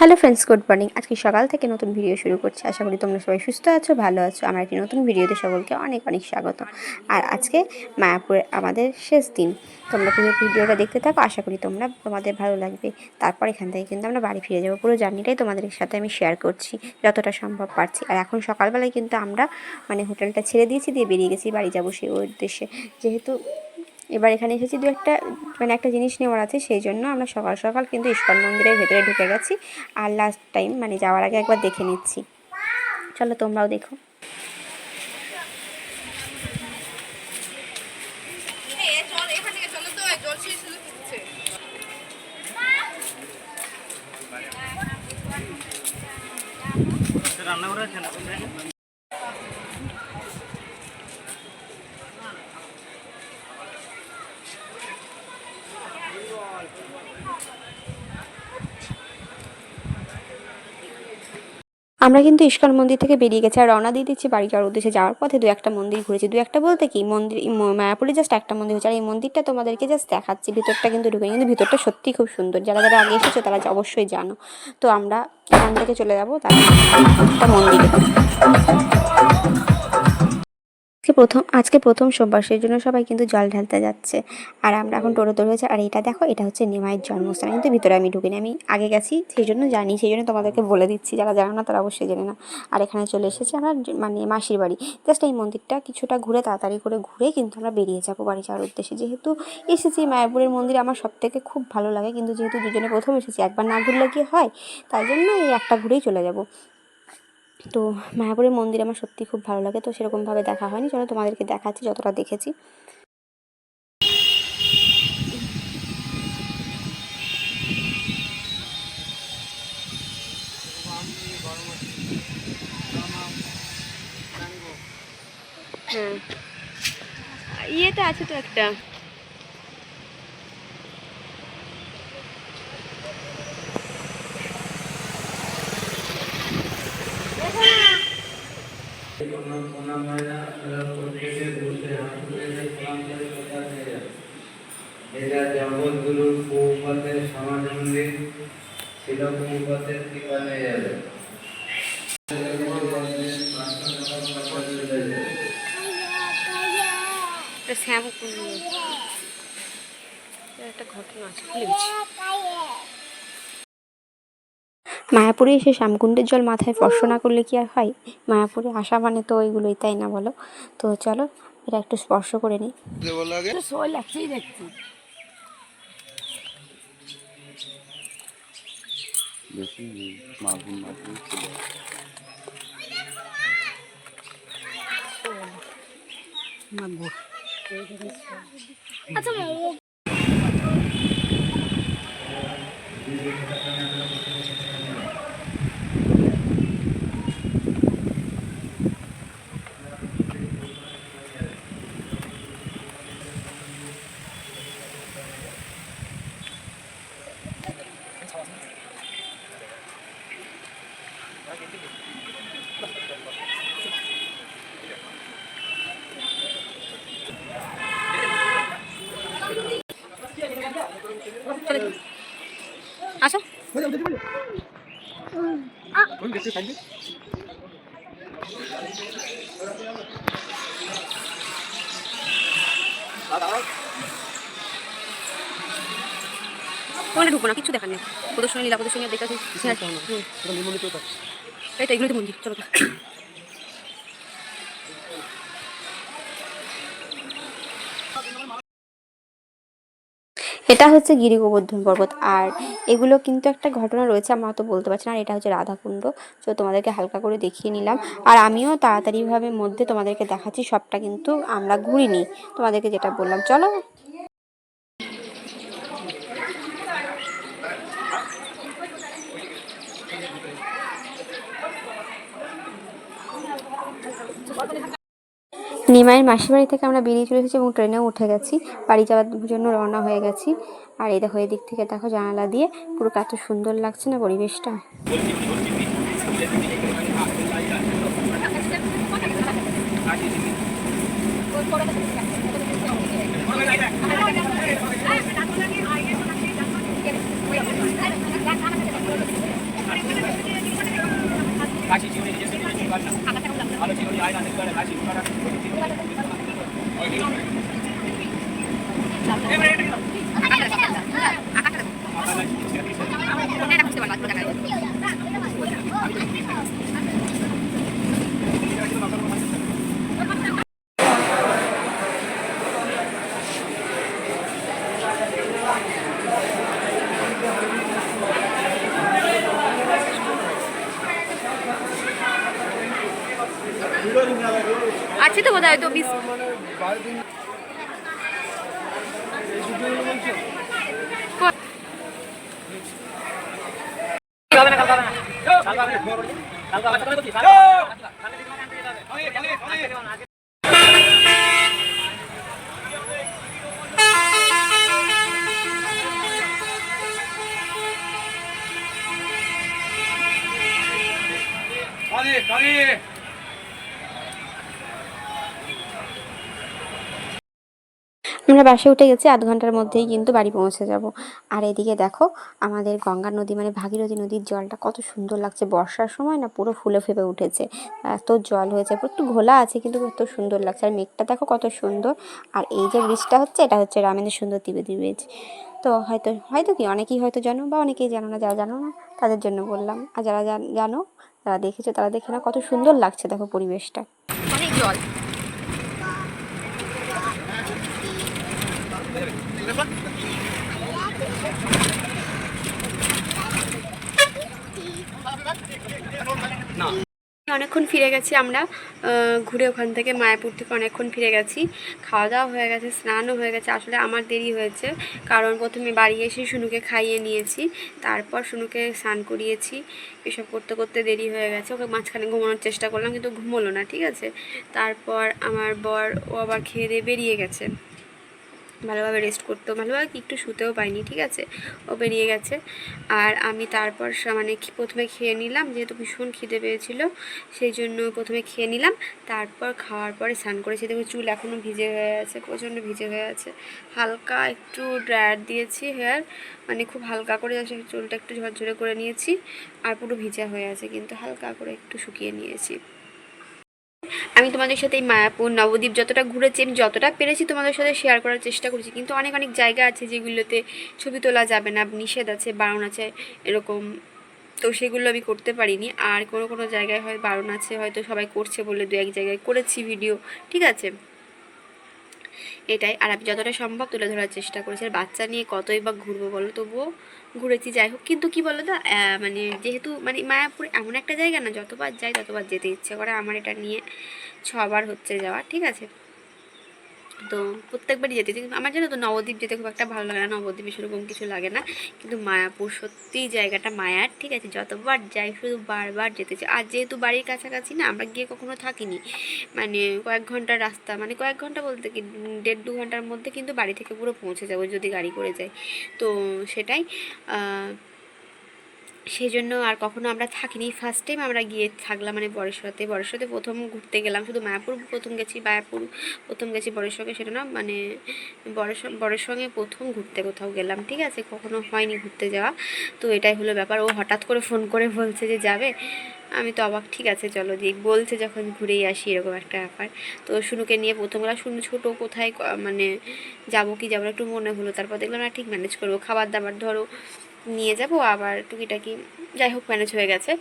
Hello friends, good morning. আজকে সকাল থেকে নতুন ভিডিও শুরু করছি। আশা করি তোমরা সবাই সুস্থ আছো, ভালো আছো। আমার একটি নতুন ভিডিওতে সকলকে অনেক অনেক স্বাগত। আর আজকে মায়াপুরে আমাদের শেষ দিন। তোমরা পুরো ভিডিওটা দেখতে থাকো। আশা করি তোমরা, তোমাদের ভালো লাগবে। তারপর এখান থেকে কিন্তু আমরা বাড়ি ফিরে যাব। পুরো জার্নিটাই তোমাদের সাথে আমি শেয়ার করছি, যতটা সম্ভব পারছি। আর এখন সকালবেলায় কিন্তু আমরা মানে হোটেলটা ছেড়ে দিয়েছি, দিয়ে বেরিয়ে গেছি, বাড়ি যাব সেই উদ্দেশ্যে। যেহেতু এবার এখানে এসেছি দু একটা মানে একটা জিনিস নেওয়ার আছে, সেই জন্য আমরা সকাল সকাল কিন্তু ইস্কন মন্দিরের ভেতরে ঢুকে গেছি আর লাস্ট টাইম মানে যাওয়ার আগে একবার দেখে নিচ্ছি। চলো তোমরাও দেখো। রান্না করে আমরা কিন্তু ইস্কন মন্দির থেকে বেরিয়ে গেছি আর রওনা দিয়ে দিচ্ছি বাড়ি যাওয়ার উদ্দেশ্যে। যাওয়ার পথে দু একটা মন্দির ঘুরেছি। দু একটা বলতে কি, মন্দির মায়াপুরে জাস্ট একটা মন্দির হচ্ছে আর এই মন্দিরটা তোমাদেরকে জাস্ট দেখাচ্ছি। ভিতরটা কিন্তু ঢুকে কিন্তু ভিতরটা সত্যিই খুব সুন্দর। যারা যারা আগে এসেছ তারা অবশ্যই জানো। তো আমরা এখান থেকে চলে যাব তার একটা মন্দিরে। আজকে প্রথম আজকে প্রথম সোমবার, সেই জন্য সবাই কিন্তু জল ঢালতে যাচ্ছে। আর আমরা এখন টোটো তোর হয়েছে আর এটা দেখো, এটা হচ্ছে নিমাইয়ের জন্মস্থান। কিন্তু ভিতরে আমি ঢুকিনি, আমি আগে গেছি, সেই জন্য জানি, সেই জন্য তোমাদেরকে বলে দিচ্ছি, যারা জানো না তারা অবশ্যই জানে না আর এখানে চলে এসেছি আমরা মানে মাসির বাড়ি। জাস্ট এই মন্দিরটা কিছুটা ঘুরে, তাড়াতাড়ি করে ঘুরে কিন্তু আমরা বেরিয়ে যাব বাড়ি যাওয়ার উদ্দেশ্যে। যেহেতু এসেছি, মায়াপুরের মন্দির আমার সব থেকে খুব ভালো লাগে, কিন্তু যেহেতু দুজনে প্রথম এসেছি, একবার না ঘুরলে কি হয়? তাই জন্য এই একটা ঘুরেই চলে যাব। তো মায়াপুরের মন্দির আমার সত্যি খুব ভালো লাগে। তো সেরকমভাবে দেখা হয়নি। চলো তোমাদেরকে দেখাচ্ছি, যতটা দেখেছি। হ্যাঁ। ইয়েটা আছে তো একটা এটা জগৎগুরুর পৌপথের সমাজ মন্দির পৌপথের ঠিকানে যাবে শ্যাম একটা ঘটনা আছে ভুলে মায়াপুরে এসে শ্যামকুণ্ডের জল মাথায় স্পর্শ না করলে কি আর হয়? মায়াপুরে আসা মানে তো ওইগুলোই তাই না বলো? তো চলো এটা একটু স্পর্শ করে নিই। বেশি মাগুন মাগুন ছিল আসো ওখানে ঢুকবো না কিছু দেখার নেই। প্রদর্শনী লীলা প্রদর্শনী দেখতে এই তো এগুলোই তো মন্দির চলো এটা হচ্ছে গিরি গোবর্ধন পর্বত। আর এগুলো কিন্তু একটা ঘটনা রয়েছে, আমরা তো বলতে পারছি না। আর এটা হচ্ছে রাধাকুণ্ড। তো তোমাদেরকে হালকা করে দেখিয়ে নিলাম। আর আমিও তাড়াতাড়িভাবে মধ্যে তোমাদেরকে দেখাচ্ছি, সবটা কিন্তু আমরা ঘুরিনি। তোমাদেরকে যেটা বললাম, চলো নিমাইয়ের মাসিমারি থেকে আমরা বেরিয়ে চলে এসেছি এবং ট্রেনেও উঠে গেছি। বাড়ি যাওয়ার জন্য রওনা হয়ে গেছি। আর এই দেখো, এদিক থেকে দেখো জানালা দিয়ে পুরো কত সুন্দর লাগছে না পরিবেশটা। কাশি জীবনে নিজের জীবন জি জীবনে আয় না কাশি তো বোধহয় তো বিশ আমরা বাসে উঠে গেছি, আধ ঘণ্টার মধ্যেই কিন্তু বাড়ি পৌঁছে যাব। আর এদিকে দেখো, আমাদের গঙ্গা নদী মানে ভাগীরথী নদীর জলটা কত সুন্দর লাগছে। বর্ষার সময় না পুরো ফুলে ফেপে উঠেছে। এত জল হয়েছে একটু ঘোলা আছে কিন্তু এত সুন্দর লাগছে। আর মেঘটা দেখো কত সুন্দর। আর এই যে ব্রিজটা হচ্ছে, এটা হচ্ছে রামেন্দ্র সুন্দর ত্রিবেদী ব্রিজ তো হয়তো হয়তো কি, অনেকেই হয়তো জানো বা অনেকেই জানো না, যারা জানো না, তাদের জন্য বললাম। আর যারা জানো যারা দেখেছ তারা দেখে না কত সুন্দর লাগছে দেখো পরিবেশটা। অনেক জল। অনেকক্ষণ ফিরে গেছি আমরা ঘুরে ওখান থেকে মায়াপুর থেকে অনেকক্ষণ ফিরে গেছি। খাওয়া দাওয়া হয়ে গেছে, স্নানও হয়ে গেছে, আসলে আমার দেরি হয়েছে। কারণ প্রথমে বাড়ি এসে শুনুকে খাইয়ে নিয়েছি, তারপর শুনুকে স্নান করিয়েছি। এসব করতে করতে দেরি হয়ে গেছে, ওকে মাঝখানে ঘুমানোর চেষ্টা করলাম, কিন্তু ঘুমোলো না, ঠিক আছে? তারপর আমার বর, ও আবার খেয়ে দিয়ে বেরিয়ে গেছে। ভালোভাবে রেস্ট করতেও ভালোভাবে একটু শুতেও পাইনি ঠিক আছে? ও বেরিয়ে গেছে। আর আমি তারপর মানে প্রথমে খেয়ে নিলাম, যেহেতু ভীষণ খিদে পেয়েছিল, সেই জন্য প্রথমে খেয়ে নিলাম। তারপর খাওয়ার পরে স্নান করেছি। দেখো চুল এখনও ভিজে হয়ে আছে, প্রচণ্ড ভিজে হয়ে আছে। হালকা একটু ড্রায়ার দিয়েছি হেয়ার মানে খুব হালকা করে চুলটা একটু ঝরঝরে করে নিয়েছি, আর পুরো ভিজা হয়ে আছে, কিন্তু হালকা করে একটু শুকিয়ে নিয়েছি। আমি তোমাদের সাথে এই মায়াপুর নবদ্বীপ যতটা ঘুরেছি, আমি যতটা পেরেছি তোমাদের সাথে শেয়ার করার চেষ্টা করেছি। কিন্তু অনেক অনেক জায়গা আছে যেগুলোতে ছবি তোলা যাবে না, নিষেধ আছে, বারণ আছে, এরকম। তো সেগুলো আমি করতে পারিনি। আর কোনো কোনো জায়গায় হয় বারণ আছে, হয়তো সবাই করছে বলে দু এক জায়গায় করেছি ভিডিও ঠিক আছে? এটাই। আর আমি যতটা সম্ভব তুলে ধরার চেষ্টা করেছি। আর বাচ্চা নিয়ে কতই বা ঘুরবো বলো তবুও ঘুরেছি। যাই হোক, কিন্তু কি বলো তো মানে যেহেতু মানে মায়াপুর এমন একটা জায়গা না, যতবার যাই ততবার যেতে ইচ্ছে করে। আমার এটা নিয়ে ছবার হচ্ছে যাওয়া, ঠিক আছে? তো প্রত্যেকবারই যেতে আমার জানো তো নবদ্বীপ যেতে খুব একটা ভালো লাগে না। নবদ্বীপে সেরকম কিছু লাগে না। কিন্তু মায়াপুর সত্যিই জায়গাটা মায়ার, ঠিক আছে? যতবার যাই শুধু বারবার যেতে চাই। আর যেহেতু বাড়ির কাছাকাছি না, আমরা গিয়ে কখনো থাকিনি। মানে কয়েক ঘণ্টার রাস্তা মানে কয়েক ঘণ্টা বলতে কি, দেড় দু ঘণ্টার মধ্যে কিন্তু বাড়ি থেকে পুরো পৌঁছে যাব যদি গাড়ি করে যাই। তো সেটাই সেই জন্য আর কখনো আমরা থাকিনি। ফার্স্ট টাইম আমরা গিয়ে থাকলাম মানে বরেশ্বরতে বরেশ্বরতে প্রথম ঘুরতে গেলাম। শুধু মায়াপুর প্রথম গেছি, মায়াপুর প্রথম গেছি সঙ্গে সেটা না মানে সঙ্গে বরের সঙ্গে প্রথম ঘুরতে কোথাও গেলাম। ঠিক আছে, কখনো হয়নি ঘুরতে যাওয়া। তো এটাই হলো ব্যাপার। ও হঠাৎ করে ফোন করে বলছে যে, যাবে? আমি তো অবাক। ঠিক আছে, চলো দিই বলছে যখন ঘুরেই আসি, এরকম একটা ব্যাপার। তো শুনুকে নিয়ে প্রথম গেলাম। শুনু ছোটো, কোথায় মানে যাব কি যাব একটু মনে হলো। তারপর দেখলাম, না, ঠিক ম্যানেজ করব। খাবার দাবার ধরো। নিয়ে যাব, আবার টুকিটাকি যাই হোক ম্যানেজ হয়ে গেছে।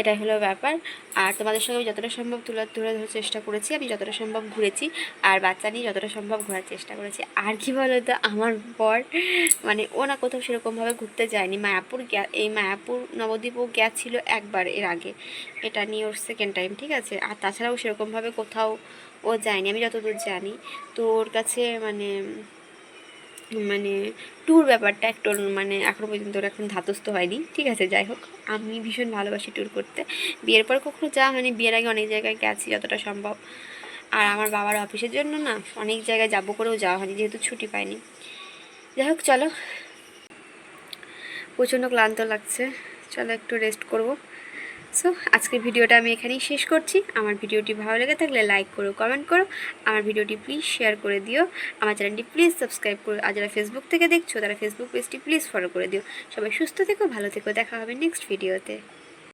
এটাই হলো ব্যাপার। আর তোমাদের সঙ্গে আমি যতটা সম্ভব তুলে তুলে ধরার চেষ্টা করেছি, আমি যতটা সম্ভব ঘুরেছি, আর বাচ্চা নিয়ে যতটা সম্ভব ঘোরার চেষ্টা করেছি। আর কি বলো তো আমার বর মানে ও না কোথাও সেরকমভাবে ঘুরতে যায়নি। মায়াপুর এই মায়াপুর নবদ্বীপও গেছিল একবার এর আগে। এটা নিয়ে ওর সেকেন্ড টাইম ঠিক আছে? আর তাছাড়াও সেরকমভাবে কোথাও ও যায়নি, আমি যতদূর জানি। তো ওর কাছে মানে মানে ট্যুর ব্যাপারটা একটু মানে এখনও পর্যন্ত ওর এখন ধাতস্থ হয়নি। ঠিক আছে, যাই হোক, আমি ভীষণ ভালোবাসি ট্যুর করতে। বিয়ের পর কখনো যাওয়া হয়নি বিয়ের আগে অনেক জায়গায় গেছি যতটা সম্ভব। আর আমার বাবার অফিসের জন্য না অনেক জায়গায় যাব করেও যাওয়া হয়নি, যেহেতু ছুটি পাইনি। যাই হোক, চলো। প্রচণ্ড ক্লান্ত লাগছে। চলো একটু রেস্ট করব। সো আজকের ভিডিওটা আমি এখানেই শেষ করছি। আমার ভিডিওটি ভালো লেগে থাকলে লাইক করো, কমেন্ট করো। আমার ভিডিওটি প্লিজ শেয়ার করে দিও। আমার চ্যানেলটি প্লিজ সাবস্ক্রাইব করো। আর যারা ফেসবুক থেকে দেখছ, তারা ফেসবুক পেজটি প্লিজ ফলো করে দিও। সবাই সুস্থ থেকো, ভালো থেকো। দেখা হবে নেক্সট ভিডিওতে